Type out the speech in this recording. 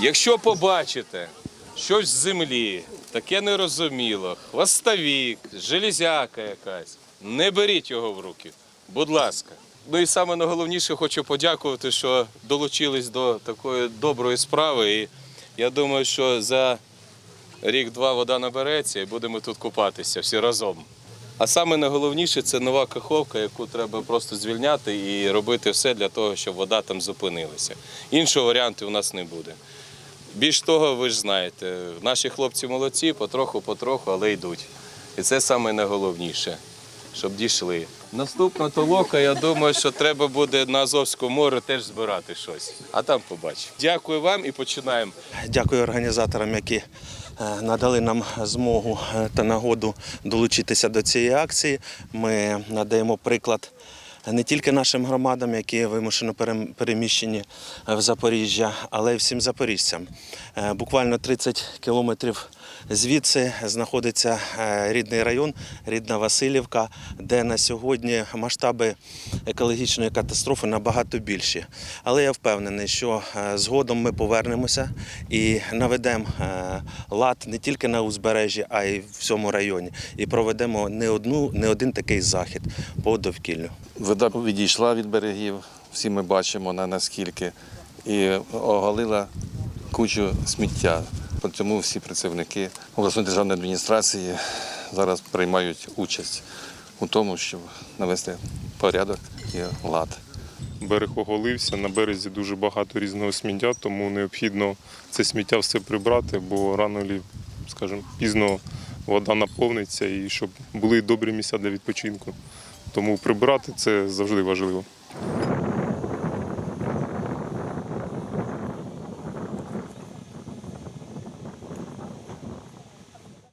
Якщо побачите щось з землі, таке нерозуміло, хвостовік, железяка якась, не беріть його в руки. Будь ласка. Ну і саме найголовніше хочу подякувати, що долучились до такої доброї справи. І я думаю, що за рік-два вода набереться і будемо тут купатися всі разом. А саме найголовніше це нова каховка, яку треба просто звільняти і робити все для того, щоб вода там зупинилася. Іншого варіанту у нас не буде. Більш того, ви ж знаєте, наші хлопці молодці, потроху-потроху, але йдуть. І це саме найголовніше, щоб дійшли. Наступна толока, я думаю, що треба буде на Азовському морі теж збирати щось. А там побачимо. Дякую вам і починаємо. Дякую організаторам, які е, надали нам змогу е, та нагоду долучитися до цієї акції. Ми надаємо приклад не тільки нашим громадам, які вимушено переміщені в Запоріжжя, але й всім запоріжцям. Е, Буквально 30 кілометрів звідси знаходиться е, рідний район, рідна Васильівка, де на сьогодні масштаби екологічної катастрофи набагато більші. Але я впевнений, що е, згодом ми повернемося і наведемо е, лад не тільки на узбережжі, а й в всьому районі. І проведемо не одну, не один такий захід по довкіллю. Вода відійшла від берегів, всі ми бачимо на наскільки, і оголила кучу сміття. Цьому всі працівники обласної державної адміністрації зараз приймають участь у тому, щоб навести порядок і лад. Берег оголився, на березі дуже багато різного сміття, тому необхідно це сміття все прибрати, бо рано скажімо, пізно вода наповниться і щоб були добрі місця для відпочинку. Тому прибирати це завжди важливо.